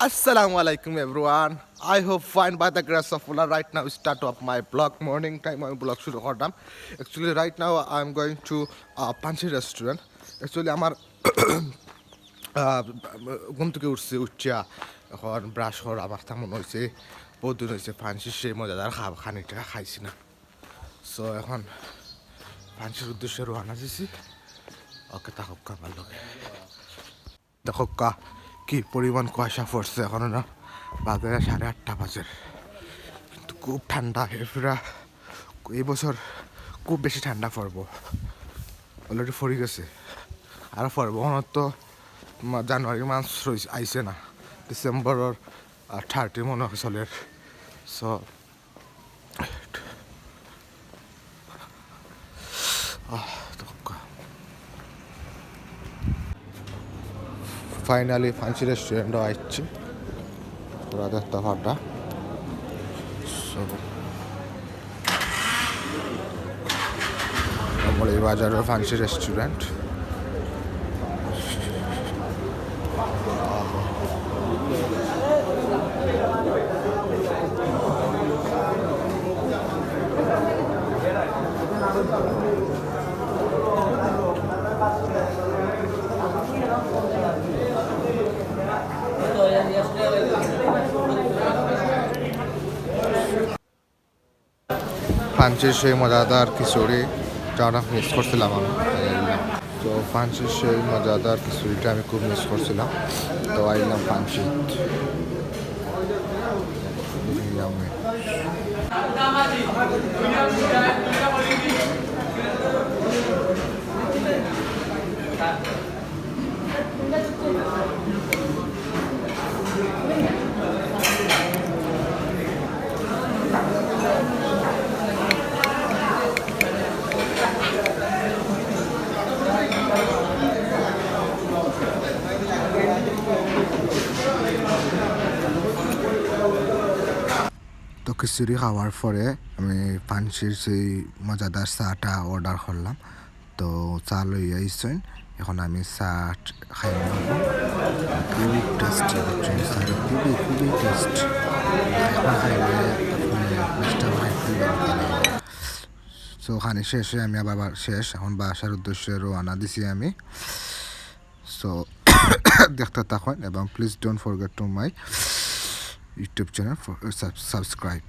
Assalamu alaikum everyone. I hope fine by the grace of Allah. Right now, start of my blog morning time. আমি blog শুরু করলাম actually right now I am going to Panchi restaurant actually আমার আহ, ঘুম থেকে উঠছে উঠিয়া এখন ব্রাশ করা আমার তেমন হয়েছে বহুদিন হয়েছে পাঞ্চির সেই মজাদার খাব খানিকটা খাইছি না সো এখন পাঞ্চির উদ্দেশ্যে রওনা দিছি ওকে তা হোক আমার লোকে দেখো কা কি পরিমাণ কুয়াশা পড়ছে এখন না? বাজে সাড়ে আটটা বাজে। কিন্তু খুব ঠান্ডা এরপরে এই বছর খুব বেশি ঠান্ডা পড়ব। অলরেডি পড়ে গেছে। আরও পড়ব তো জানুয়ারি মাস আইসে না। ডিসেম্বরের থার্টি মনে হয় চলে। সো ফাইনালি ফান্সি রেস্টুরেন্টও আসছে। দেখতে পারটা আমার এই বাজারের ফান্সি রেস্টুরেন্ট ফান্সির সেই মজাদার খিচুড়ি অনেক মিস করছিলাম আমি তো ফাঞ্চের সেই মজাদার খিচুড়িটা আমি খুব মিস করছিলাম। তো আইলাম ফাঞ্চি Yummy. তো খিচুড়ি খাওয়ার পরে আমি পানসির সেই মজাদার চাটা অর্ডার করলাম, তো চা লই আইসেন এখন আমি চা খাই টেস্টি সো ওখানে শেষে আমি আবার শেষ। এখন বাসার উদ্দেশ্যে রওনা দিছি আমি। সো দেখতে থাকুন, এবং please don't forget to my YouTube channel for uh, sub subscribe.